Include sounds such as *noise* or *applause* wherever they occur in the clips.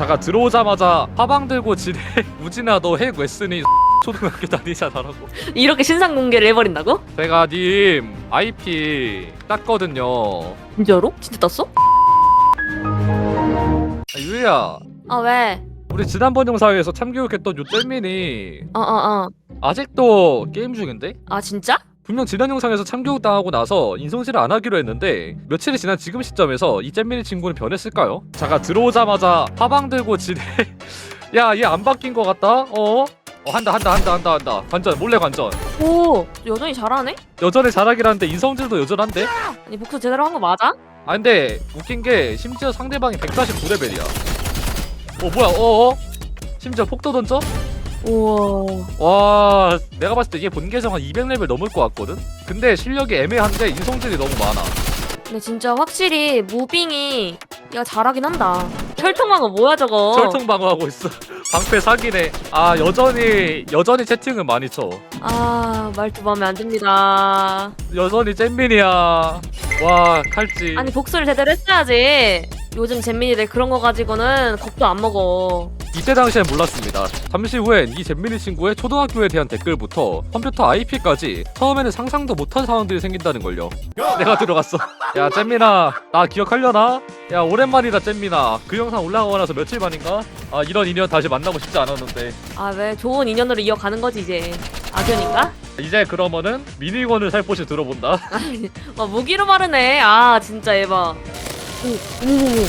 자가 들어오자마자 화방 들고 지뢰 *laughs* 우진아 너 핵 왜 쓰니 *laughs* 초등학교 다니잖아라고 이렇게 신상 공개를 해버린다고? 제가 님 IP 땄거든요 진짜로? 진짜 땄어? 아, 유희야 아 왜? 우리 지난번 영상에서 참교육했던 요 잼민이 어어어 아직도 게임 중인데? 아 진짜? 분명 지난 영상에서 참교육 당하고 나서 인성질을 안 하기로 했는데 며칠이 지난 지금 시점에서 이 잼민이 친구는 변했을까요? 자가 들어오자마자 화방 들고 지뢰 *laughs* 야얘 안 바뀐 것 같다? 어? 어 한다 한다 한다 한다 한다 관전 몰래 관전 오 여전히 잘하네? 여전히 잘하긴 하는데 인성질도 여전한데? 아니 복수 제대로 한 거 맞아? 아 근데 웃긴 게 심지어 상대방이 149레벨이야 어 뭐야 어어? 심지어 폭도 던져? 우와. 와 내가 봤을 때 이게 본 계정 한 200레벨 넘을 것 같거든? 근데 실력이 애매한데 인성질이 너무 많아. 근데 진짜 확실히 무빙이 얘가 잘하긴 한다. 혈통망어 뭐야 저거? 철통 방어하고 있어. *laughs* 방패 사기네. 아 여전히 여전히 채팅은 많이 쳐. 아 말투 마음에 안 듭니다. 여전히 잼민이야. 와 칼찌 아니 복수를 제대로 했어야지. 요즘 잼민이들 그런 거 가지고는 겁도 안 먹어 이때 당시엔 몰랐습니다. 잠시 후엔 이 잼민이 친구의 초등학교에 대한 댓글부터 컴퓨터 IP까지 처음에는 상상도 못한 상황들이 생긴다는 걸요. 내가 들어갔어. 야 잼민아 나 기억하려나? 야 오랜만이다 잼민아. 그 영상 올라가고 나서 며칠 만인가? 아 이런 인연 다시 만나고 싶지 않았는데. 아 왜? 좋은 인연으로 이어가는 거지 이제. 악연인가? 이제 그러면은 미니건을 살포시 들어본다. *laughs* 아 무기로 마르네. 아 진짜 에바. 오 어머머머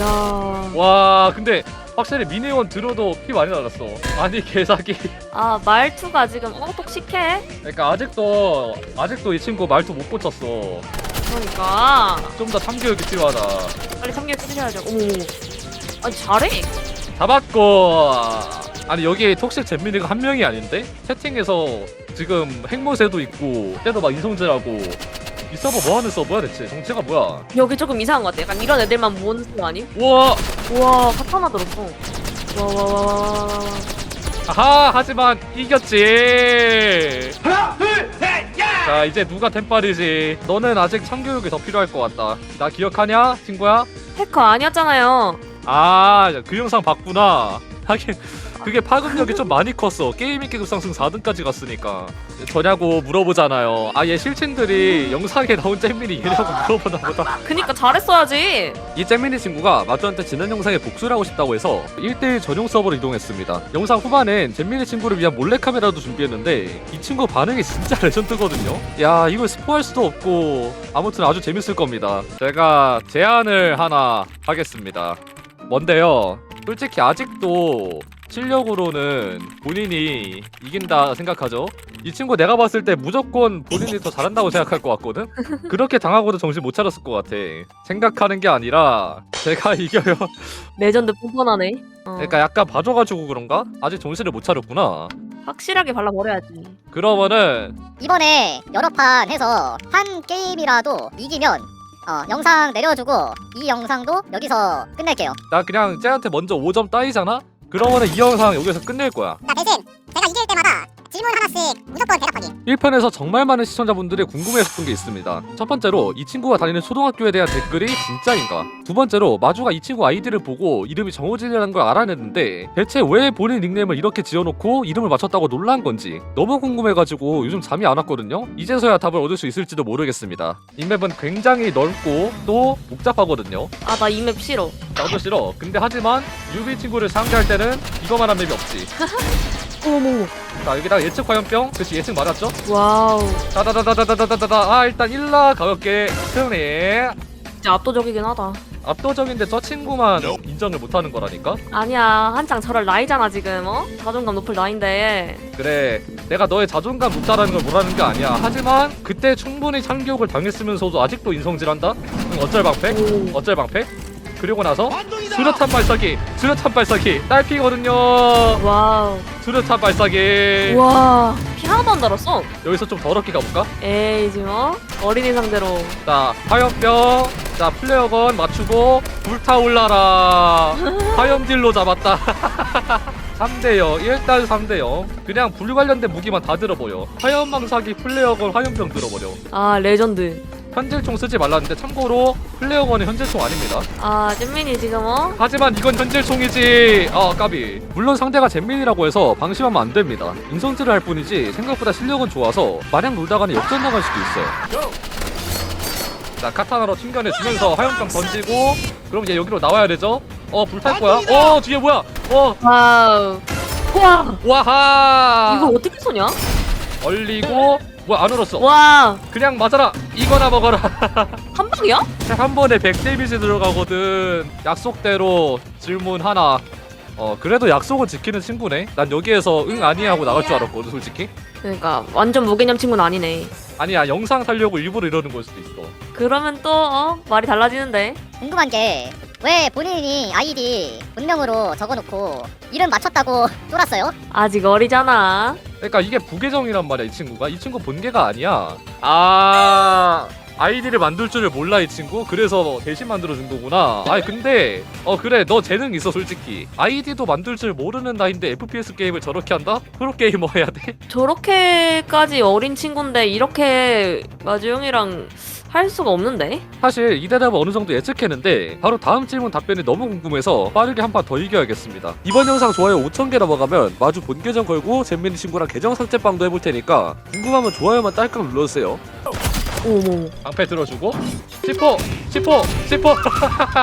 야. 와 근데 확실히 미니건 들어도 피 많이 날았어. 아니 개사기. 아 말투가 지금 어 똑똑해 그러니까 아직도 아직도 이 친구 말투 못 고쳤어. 그러니까. 좀 더 참교육이 필요하다 빨리 참교육 해주셔야죠. 어머머머. 아니 잘해? 잡았고. 아니 여기 톡식 잼민이가 한 명이 아닌데? 채팅에서 지금 핵모세도 있고 때도 막 인성질하고 이 서버 뭐 하는 서버야 대체? 정체가 뭐야? 여기 조금 이상한 것 같아. 약간 이런 애들만 모으는 거 아니? 우와! 우와 카타나 들었어 와와와와와 아하 하지만 이겼지. 하나 둘셋자 이제 누가 템빨이지? 너는 아직 참교육이 더 필요할 것 같다. 나 기억하냐 친구야? 해커 아니었잖아요. 아그 영상 봤구나. 하긴 그게 파급력이 좀 많이 컸어. 게임 인기 급상승 4등까지 갔으니까. 저냐고 물어보잖아요. 아 얘 실친들이 영상에 나온 잼민이 얘냐고 물어보나 보다. 그니까 잘했어야지. 이 잼민이 친구가 마주한테 지난 영상에 복수를 하고 싶다고 해서 1대1 전용 서버로 이동했습니다. 영상 후반엔 잼민이 친구를 위한 몰래카메라도 준비했는데 이 친구 반응이 진짜 *laughs* 레전드거든요. 야 이걸 스포할 수도 없고 아무튼 아주 재밌을 겁니다. 제가 제안을 하나 하겠습니다. 뭔데요? 솔직히 아직도 실력으로는 본인이 이긴다 생각하죠? 이 친구 내가 봤을 때 무조건 본인이 더 잘한다고 생각할 것 같거든? 그렇게 당하고도 정신 못 차렸을 것 같아. 생각하는 게 아니라 제가 *laughs* 이겨요. 레전드 뿜뻔하네. 어, 그러니까 약간 봐줘가지고 그런가? 아직 정신을 못 차렸구나. 확실하게 발라버려야지. 그러면은 이번에 여러 판 해서 한 게임이라도 이기면 어, 영상 내려주고 이 영상도 여기서 끝낼게요. 나 그냥 쟤한테 먼저 5점 따이잖아? 그러면은 이 영상 여기서 끝낼 거야. 이길 때마다 질문 하나씩 무조건 대답하기. 1편에서 정말 많은 시청자분들이 궁금해했던 게 있습니다. 첫 번째로 이 친구가 다니는 초등학교에 대한 댓글이 진짜인가? 두 번째로 마주가 이 친구 아이디를 보고 이름이 정호진이라는 걸 알아냈는데 대체 왜 본인 닉네임을 이렇게 지어놓고 이름을 맞췄다고 놀란 건지 너무 궁금해가지고 요즘 잠이 안 왔거든요. 이제서야 답을 얻을 수 있을지도 모르겠습니다. 이 맵은 굉장히 넓고 또 복잡하거든요. 아 나 이 맵 싫어 나도 싫어. 근데 하지만 유비 친구를 상대할 때는 이거만한 맵이 없지. *laughs* 어머머머 자 여기다가 예측 화염병, 그렇지 예측 맞았죠? 와우 다다다다다다다다다 아 일단 일라 가볍게 승리 진짜 압도적이긴 하다 압도적인데 저 친구만 인정을 못하는 거라니까 아니야 한창 저럴 나이잖아 지금 어? 자존감 높을 나이인데 그래 내가 너의 자존감 높다라는 걸 뭐라는 게 아니야 하지만 그때 충분히 참교육을 당했으면서도 아직도 인성질한다? 응, 어쩔 방패? 오. 어쩔 방패? 그리고 나서 수류탄 발사기 수류탄 발사기 딸피거든요. 와우. 수류탄 발사기. 우와 피 하나도 안 달았어. 여기서 좀 더럽게 가볼까? 에이 지금 어? 어린이 상대로. 자 화염병. 자 플레어건 맞추고 불타올라라. *laughs* 화염딜로 잡았다. 3대0 일단 3대0 그냥 불 관련된 무기만 다 들어버려 화염방사기 플레어건 화염병 들어버려. 아 레전드 현질총 쓰지 말라는데 참고로 플레어건은 현질총 아닙니다. 아 잼민이 지금 어? 하지만 이건 현질총이지. 아 까비. 물론 상대가 잼민이라고 해서 방심하면 안 됩니다. 인성질을 할 뿐이지 생각보다 실력은 좋아서 마냥 놀다가는 역전 나갈 수도 있어요. 자 카타나로 튕겨내주면서 화염병 던지고 그럼 이제 여기로 나와야 되죠? 어 불탈 거야? 어 뒤에 뭐야? 어 와우 와 와하. 이거 어떻게 쏘냐? 얼리고 뭐야 안 울었어. 와 그냥 맞아라. 이거나 먹어라. *laughs* 한 방이야? 한 번에 100 데미지 들어가거든. 약속대로 질문 하나. 어 그래도 약속은 지키는 친구네. 난 여기에서 응 아니 하고 나갈 줄 알았거든 솔직히. 그러니까 완전 무개념 친구는 아니네 아니야 영상 살려고 일부러 이러는 걸 수도 있어. 그러면 또 어? 말이 달라지는데 궁금한 게 왜 본인이 아이디 본명으로 적어놓고 이름 맞췄다고 *laughs* 쫄았어요? 아직 어리잖아 그러니까 이게 부계정이란 말이야 이 친구가. 이 친구 본계가 아니야. 아 아이디를 만들 줄을 몰라 이 친구. 그래서 대신 만들어 준 거구나. 아니 근데 어 그래 너 재능 있어 솔직히. 아이디도 만들 줄 모르는 나인데 FPS 게임을 저렇게 한다? 프로 게이머 해야 돼? *laughs* 저렇게까지 어린 친구인데 이렇게 마주영이랑 할 수가 없는데 사실 이 대답을 어느 정도 예측했는데 바로 다음 질문 답변이 너무 궁금해서 빠르게 한 판 더 이겨야겠습니다. 이번 영상 좋아요 5,000개 넘어가면 마주 본 계정 걸고 잼민이 친구랑 계정 삭제빵도 해볼 테니까 궁금하면 좋아요만 딸깍 눌러주세요. 어머. 방패 들어주고. 10호 10호 10호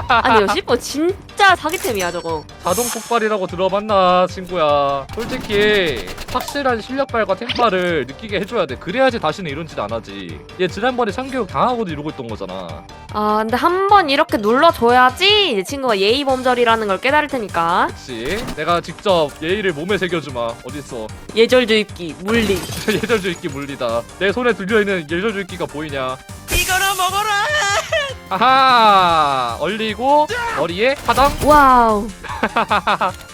아니 씹어 진짜 사기템이야 저거. 자동 폭발이라고 들어봤나 친구야. 솔직히 확실한 실력발과 템파를 느끼게 해줘야 돼. 그래야지 다시는 이런 짓 안 하지. 얘 지난번에 참교육 당하고도 이러고 있던 거잖아 아 근데 한 번 이렇게 눌러줘야지 이제 친구가 예의 범절이라는 걸 깨달을 테니까. 그치 내가 직접 예의를 몸에 새겨주마. 어딨어? *laughs* 예절주입기 물리. *laughs* 예절주입기 물리다. 내 손에 들려있는 예절주입기가 보이냐? 이거나 먹어라. *laughs* 아하! 얼리고 머리에 파당? 와우.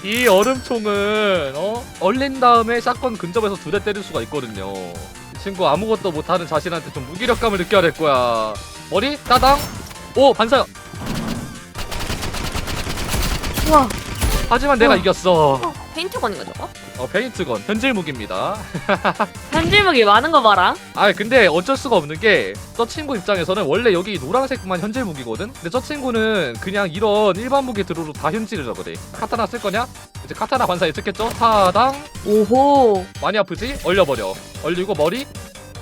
이 얼음총은 어? 얼린 다음에 샷건 근접에서 두 대 때릴 수가 있거든요. 이 친구 아무것도 못하는 자신한테 좀 무기력감을 느껴야 될 거야 머리 따당. 오 반사 우와. 하지만 내가 우와. 이겼어. 페인트건인가 저거? 어 페인트건. 현질 무기입니다. *laughs* 현질무기 많은 거 봐라. 아 근데 어쩔 수가 없는 게 저 친구 입장에서는 원래 여기 노란색만 현질 무기거든? 근데 저 친구는 그냥 이런 일반 무기 들어도 다 현질을 하거든. 카타나 쓸 거냐? 이제 카타나 관사 예측했죠? 타당. 오호. 많이 아프지? 얼려버려. 얼리고 머리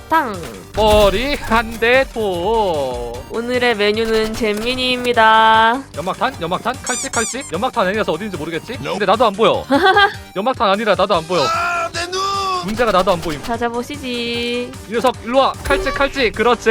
땅 머리 한대토 오늘의 메뉴는 잼민이입니다. 연막탄? 연막탄? 칼집 칼집? 연막탄 아니라서 어딘지 모르겠지? 근데 나도 안 보여. *laughs* 연막탄 아니라 나도 안 보여. 아, 내 눈. 문제가 나도 안 보임. 찾아보시지. 이 녀석 일로와. 칼집 칼집 그렇지.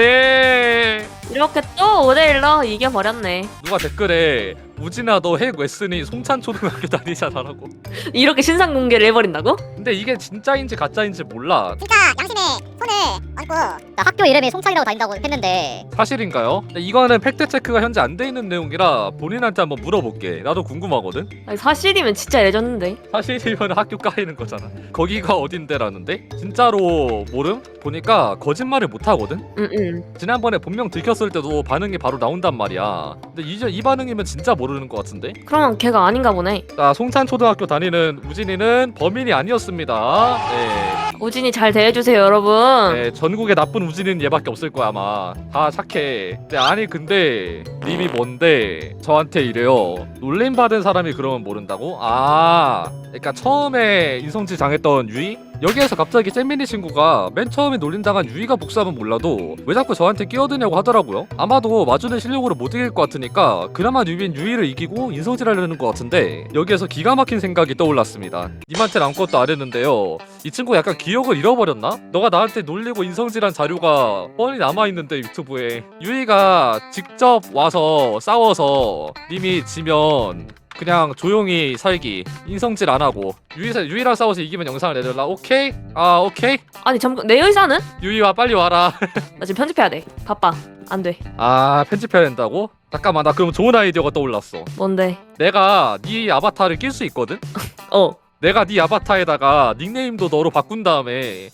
이렇게 또 5대1로 이겨버렸네. 누가 댓글에 우진아 너핵왜 쓰니 송찬초등학교 다니잖아라고. 이렇게 신상 공개를 해버린다고? 근데 이게 진짜인지 가짜인지 몰라. 그러니까 양심에 손을 얹고. 나 학교 이름이 송창이라고 다닌다고 했는데. 사실인가요? 근데 이거는 팩트 체크가 현재 안 돼 있는 내용이라 본인한테 한번 물어볼게. 나도 궁금하거든. 아니, 사실이면 진짜 레전드인데. 사실이면 *laughs* 학교 까이는 거잖아. 거기가 어딘데라는데? 진짜로 모름? 보니까 거짓말을 못 하거든? 응응. 지난번에 본명 들켰을 때도 반응이 바로 나온단 말이야. 근데 이제 이 반응이면 진짜 모르는 것 같은데? 그러면 걔가 아닌가 보네. 자 송산 초등학교 다니는 우진이는 범인이 아니었습니다. 네, 우진이 잘 대해주세요 여러분. 네 전국에 나쁜 우진이는 얘밖에 없을 거야 아마. 다 착해. 네, 아니 근데 님이 뭔데? 저한테 이래요. 놀림 받은 사람이 그러면 모른다고? 아 그러니까 처음에 인성질 당했던 유이? 여기에서 갑자기 잼민이 친구가 맨 처음에 놀림당한 유이가 복수하면 몰라도 왜 자꾸 저한테 끼어드냐고 하더라고요. 아마도 마주는 실력으로 못 이길 것 같으니까 그나마 유비인 유이를 이기고 인성질하려는 것 같은데 여기에서 기가 막힌 생각이 떠올랐습니다. 님한테는 아무것도 안 했는데요. 이 친구 약간 기억을 잃어버렸나? 너가 나한테 놀리고 인성질한 자료가 뻔히 남아있는데 유튜브에 유이가 직접 와서 싸워서 님이 지면 그냥 조용히 살기. 인성질 안 하고. 유이 유이랑 싸워서 이기면 영상을 내달라. 오케이? 아 오케이? 아니 잠깐 내 의사는? 유이와 빨리 와라. *laughs* 나 지금 편집해야 돼. 바빠. 안 돼. 아 편집해야 된다고? 잠깐만 나 그럼 좋은 아이디어가 떠올랐어. 뭔데? 내가 네 아바타를 낄 수 있거든? *laughs* 어 내가 네 아바타에다가 닉네임도 너로 바꾼 다음에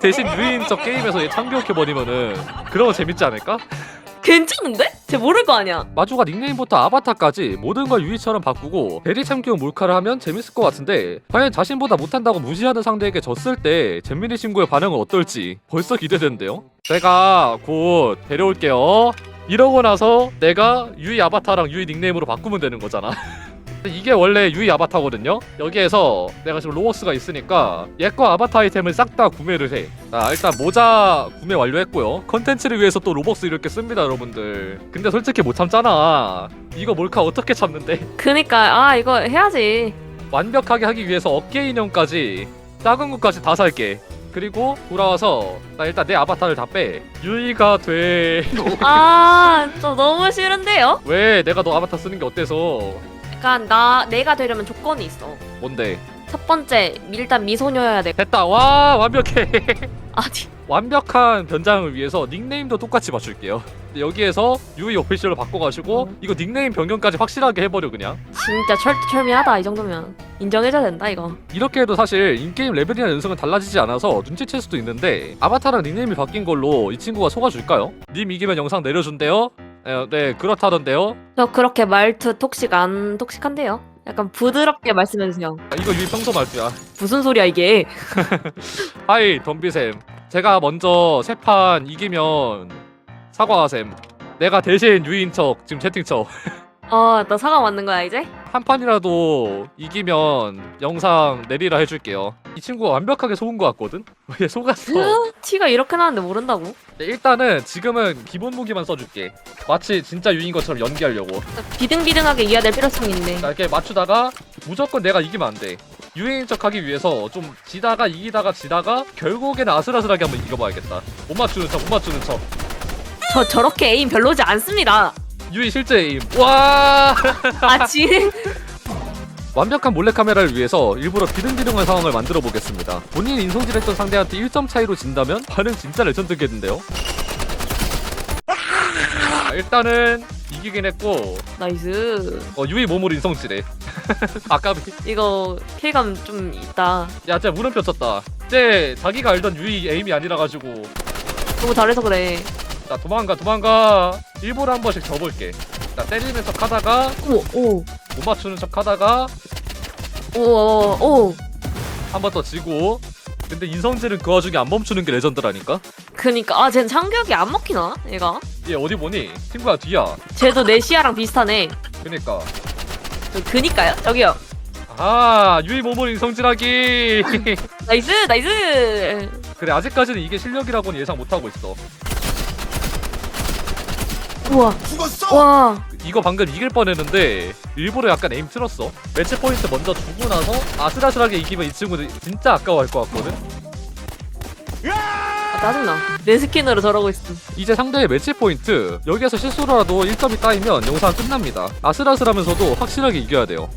대신 유이인 척 게임에서 얘 참교육해 버리면은 그러면 재밌지 않을까 괜찮은데? 쟤 모를 거 아니야. 마주가 닉네임부터 아바타까지 모든 걸 유이처럼 바꾸고 대리 참기용 몰카를 하면 재밌을 것 같은데 과연 자신보다 못한다고 무시하는 상대에게 졌을 때 잼민이 친구의 반응은 어떨지 벌써 기대되는데요 제가 곧 데려올게요 이러고 나서 내가 유이 아바타랑 유이 닉네임으로 바꾸면 되는 거잖아 *laughs* 이게 원래 유이 아바타거든요 여기에서 내가 지금 로버스가 있으니까 얘 거 아바타 아이템을 싹 다 구매를 해 자, 일단 모자 구매 완료했고요. 컨텐츠를 위해서 또 로벅스 이렇게 씁니다, 여러분들. 근데 솔직히 못 참잖아. 이거 몰카 어떻게 참는데? *laughs* 그니까 아 이거 해야지. 완벽하게 하기 위해서 어깨 인형까지 작은 것까지 다 살게. 그리고 돌아와서 나 일단 내 아바타를 다 빼. 유이가 돼. 아, 저 너무 싫은데요? 왜 내가 너 아바타 쓰는 게 어때서? 약간 나 내가 되려면 조건이 있어. 뭔데? 첫 번째 일단 미소녀여야 돼. 됐다. 와 완벽해. *laughs* 아니 완벽한 변장을 위해서 닉네임도 똑같이 맞출게요. 근데 여기에서 유이 오피셜로 바꿔가지고 음. 이거 닉네임 변경까지 확실하게 해버려 그냥. 진짜 철두철미하다 이 정도면 인정해줘야 된다 이거. 이렇게 해도 사실 인게임 레벨이나 연승은 달라지지 않아서 눈치챌 수도 있는데 아바타랑 닉네임이 바뀐 걸로 이 친구가 속아줄까요? 님 이기면 영상 내려준대요? 에, 네 그렇다던데요? 저 그렇게 말투 톡식 안 톡식한데요? 약간 부드럽게 말씀해주세요. 아, 이거 유이 평소 말투야 무슨 소리야 이게? *laughs* 하이 덤비쌤 제가 먼저 세 판 이기면 사과하셈 내가 대신 유이인 척 지금 채팅 쳐 *laughs* 어, 나 사과 맞는 거야 이제? 한 판이라도 이기면 영상 내리라 해줄게요 이 친구가 완벽하게 속은 것 같거든? *laughs* 왜 속았어 티가 이렇게 나는데 모른다고? 네, 일단은 지금은 기본 무기만 써줄게. 마치 진짜 유인 것처럼 연기하려고. 비등비등하게 이해야 될 필요성이 있네. 자, 이렇게 맞추다가 무조건 내가 이기면 안 돼. 유인인 척 하기 위해서 좀 지다가 이기다가 지다가 결국에는 아슬아슬하게 한번 이겨봐야겠다. 못 맞추는 척, 못 맞추는 척. 저 저렇게 에임 별로지 않습니다. 유인 실제 에임. 와! 아 진. *laughs* 완벽한 몰래카메라를 위해서 일부러 비등비등한 상황을 만들어 보겠습니다. 본인 인성질했던 상대한테 1점 차이로 진다면 반응 진짜 레전드겠는데요? 자, 일단은 이기긴 했고 나이스. 어, 유이 몸으로 인성질해. *laughs* 아까비. 이거 킬감 좀 있다. 야, 쟤 물음표 쳤다. 쟤 자기가 알던 유이 에임이 아니라 가지고 너무 잘해서 그래. 자 도망가 도망가. 일부러 한 번씩 접을게. 자 때리는 척 하다가 오 오. 못 맞추는 척 하다가 오, 오, 오. 한 번 더 지고. 근데 인성질은 그 와중에 안 멈추는 게 레전드라니까. 그니까 아 쟤는 창격이 안 먹히나? 얘가? 얘 어디 보니? 친구야 뒤야. 쟤도 내 시야랑 비슷하네. 그니까. 저 그니까요? 저기요. 아 유이 몸으로 인성질하기. *laughs* 나이스 나이스. 그래 아직까지는 이게 실력이라고는 예상 못 하고 있어. 우와 죽었어. 와. 이거 방금 이길 뻔했는데 일부러 약간 에임 틀었어. 매치 포인트 먼저 주고 나서 아슬아슬하게 이기면 이 친구들 진짜 아까워할 것 같거든. 아, 짜증나. 내 스킨으로 저러고 있음. 이제 상대의 매치 포인트 여기에서 실수로라도 1점이 따이면 영상 끝납니다. 아슬아슬하면서도 확실하게 이겨야 돼요.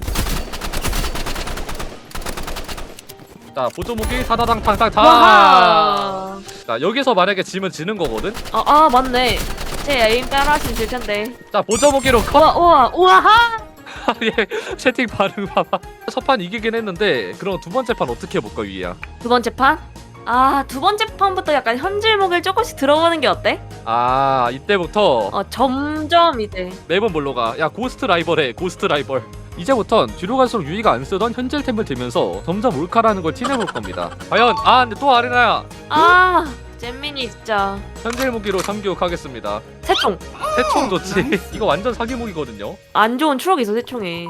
자 보조무기 사다당 탕탕탕. 와하. 자 여기서 만약에 지면 지는 거거든. 아, 아 맞네. 제 에임 따라 하시면 될 텐데. 자 보조무기로 컷. 우와 우와 우와하. *laughs* 예, 채팅 반응 봐봐. 첫 판 이기긴 했는데 그럼 두 번째 판 어떻게 해볼까 위야? 두 번째 판? 아, 두 번째 판부터 약간 현질목을 조금씩 들어보는 게 어때? 아 이때부터 어, 점점 이제. 매번 뭘로 가? 야 고스트 라이벌해 고스트 라이벌 이제부턴 뒤로 갈수록 유이가 안 쓰던 현질템을 들면서 점점 몰카라는 걸 티내볼 겁니다 과연 아 근데 또 아레나야 아, 잼민이 진짜. 현질 무기로 참교육하겠습니다 새총. 새총 좋지 *laughs* 이거 완전 사기 무기거든요 안 좋은 추억이 있어, 새총에.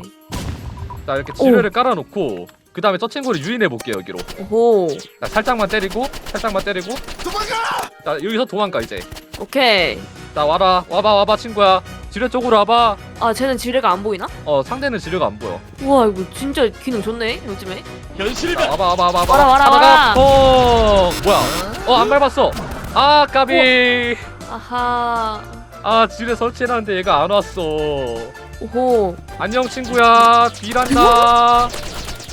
자 이렇게 지뢰를 깔아놓고 그 다음에 저 친구를 유인해 볼게요 여기로 오호. 자 살짝만 때리고 살짝만 때리고 도망가. 자 여기서 도망가 이제 오케이. 자 와라 와봐 와봐 친구야 지뢰 쪽으로 와봐 아, 쟤는 지뢰가 안 보이나? 어 상대는 지뢰가 안 보여 우와, 이거 진짜 기능 좋네, 요즘에. 현실이다. 자, 와봐 와봐 와봐 와라, 와라, 와라. 퐁 뭐야 어 안 밟았어 아 까비 아하. 아 지뢰 설치해놨는데 얘가 안 왔어 오호. 안녕 친구야 딜한다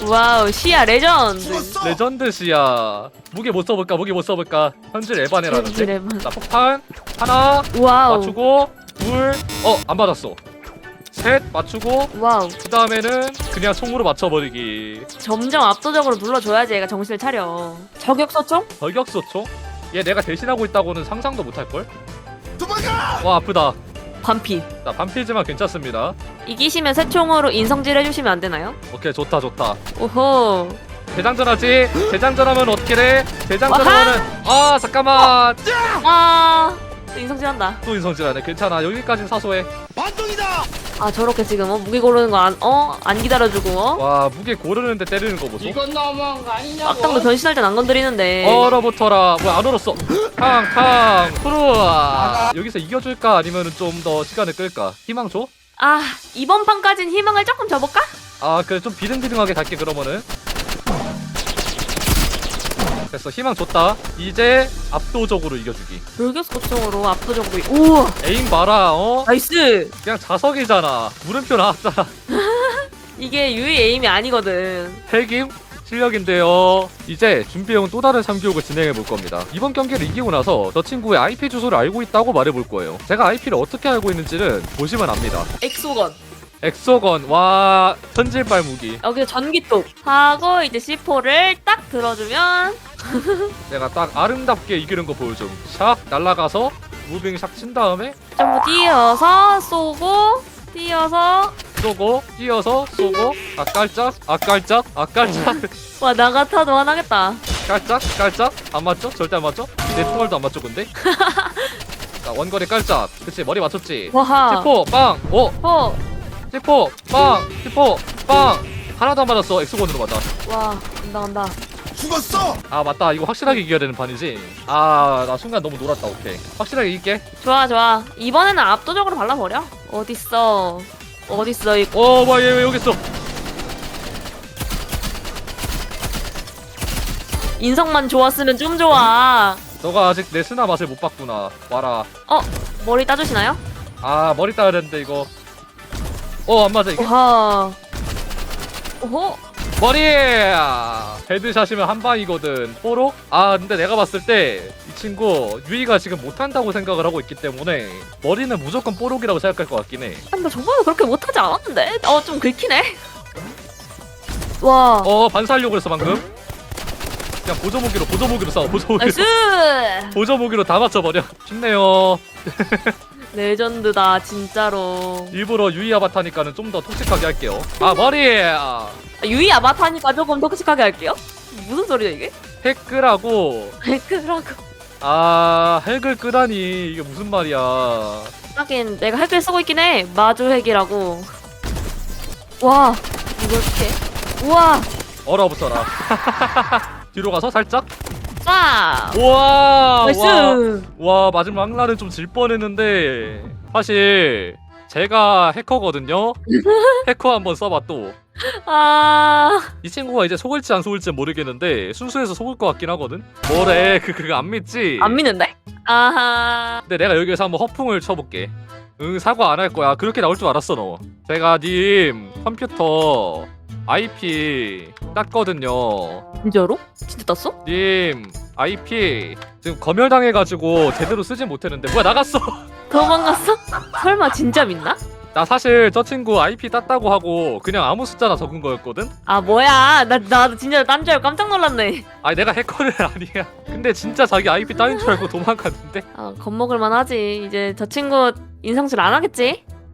와우, 시야 레전드. 죽었어. 레전드 시야 무기 못 써볼까 무기 못 써볼까 현질 에반이라는데 지뢰만. 자 폭탄 하나 와우. 맞추고 둘 어 안 맞았어 셋 맞추고 와우. 그 다음에는 그냥 총으로 맞춰버리기 점점 압도적으로 눌러줘야지 얘가 정신을 차려. 저격소총? 저격소총 얘 내가 대신하고 있다고는 상상도 못할걸 도망가! 와 아프다 반피. 자 반필지만 괜찮습니다 이기시면 새 총으로 인성질 해주시면 안 되나요? 오케이 좋다 좋다 오호. 대장전 하지 대장전하면 어떻게 돼! 하면은 아 잠깐만 아 인성질 한다. 또 인성질하네. 괜찮아. 여기까지는 사소해. 반동이다! 아 저렇게 지금 어 무기 고르는 거 안 어? 안 기다려주고 어? 와 무게 고르는데 때리는 거 보소. 이건 너무한 거 아니냐고. 악당도 변신할 땐 안 건드리는데. 얼어붙어라. 뭐야 안 얼었어. 탕탕 프루아. 여기서 이겨줄까? 아니면은 좀더 시간을 끌까? 희망 줘? 아 이번 판까진 희망을 조금 접을까? 아 그래. 좀 비등비등하게 갈게 그러면은 됐어 희망 줬다 이제 압도적으로 이겨주기 돌격수 고총으로 압도적으로 우와 에임 봐라 어? 나이스 그냥 자석이잖아 물음표 나왔잖아 *laughs* 이게 유이 에임이 아니거든 핵임 실력인데요. 이제 준비해온 또 다른 3교육을 진행해 볼 겁니다. 이번 경기를 이기고 나서 저 친구의 IP 주소를 알고 있다고 말해 볼 거예요. 제가 IP를 어떻게 알고 있는지는 보시면 압니다. 엑소건 엑소건 와 천질발 무기. 여기 전기톱 하고 이제 C4를 딱 들어주면 *laughs* 내가 딱 아름답게 이기는 거 보여줌. 샥 날라가서 무빙 샥 친 다음에 전부 뛰어서 쏘고 뛰어서 쏘고 뛰어서 쏘고 아 깔짝 아 깔짝 아 깔짝 *laughs* 와 나 같아도 화나겠다 깔짝 깔짝 안 맞죠? 절대 안 맞죠? 내 총알도 안 맞죠 근데? *laughs* 자 원거리 깔짝 그치 머리 맞췄지? 와하 치포 빵! 오! 호! 치포 빵! 치포 빵! 하나도 안 맞았어 엑스건으로 맞아 와 간다 간다 죽었어! 아 맞다. 이거 확실하게 이겨야 되는 판이지? 아 나 순간 너무 놀았다. 오케이. 확실하게 이길게. 좋아 좋아. 이번에는 압도적으로 발라버려. 어딨어? 어딨어 이오 뭐야 얘 왜 여기 있어? 인성만 좋았으면 좀 좋아. 너가 아직 내 스나 맛을 못 봤구나. 와라. 어 머리 따주시나요? 아 머리 따야 되는데 이거. 어 안 맞아 이게. 와 오호 머리! 헤드샷이면 한 방이거든. 뽀록 아 근데 내가 봤을 때 이 친구 유이가 지금 못한다고 생각을 하고 있기 때문에 머리는 무조건 뽀록이라고 생각할 것 같긴 해. 근데 저번에 그렇게 못하지 않았는데? 어 좀 긁히네. 와. 어 반사하려고 그랬어 방금. 그냥 보조무기로 보조무기로 싸워 보조무기로. 나이스! *laughs* 보조무기로 다 맞춰버려. 쉽네요. *laughs* 레전드다 진짜로. 일부러 유이 아바타니까는 좀 더 톡식하게 할게요. 아 머리! 아, 아, 유이 아바타니까 조금 톡식하게 할게요. 무슨 소리야 이게? 핵 끄라고. 그라고. 아 핵을 끄다니. 이게 무슨 말이야. 하긴 내가 핵을 쓰고 있긴 해. 마주 핵이라고. 와 이렇게 우와. 얼어붙어라. *laughs* 뒤로 가서 살짝? 쏴 우와 나이스. 와, 와 마지막 날은 좀 질 뻔했는데. 사실 제가 해커거든요. *laughs* 해커 한번 써봐 또 이아 친구가 이제 속을지 안 속을지 모르겠는데 순수해서 속을 것 같긴 하거든 뭐래 그 그거 안 믿지 안 믿는데? 아하 근데 내가 여기에서 한번 허풍을 쳐볼게 응 사과 안 할 거야 그렇게 나올 줄 알았어 너 제가 님 컴퓨터 IP 땄거든요 진짜로? 진짜 땄어? 님 IP 지금 검열당해가지고 제대로 쓰진 못했는데 뭐야 나갔어 도망갔어? 설마 진짜 믿나? 나 사실 저 친구 IP 땄다고 하고 그냥 아무 숫자나 적은 거였거든? 아 뭐야? 나 나도 진짜 딴 줄 알고 깜짝 놀랐네. 아니 내가 해커는 *laughs* 아니야. 근데 진짜 자기 IP 따인 줄 알고 도망갔는데? 아 겁먹을 만 하지. 이제 저 친구 인성질 안 하겠지?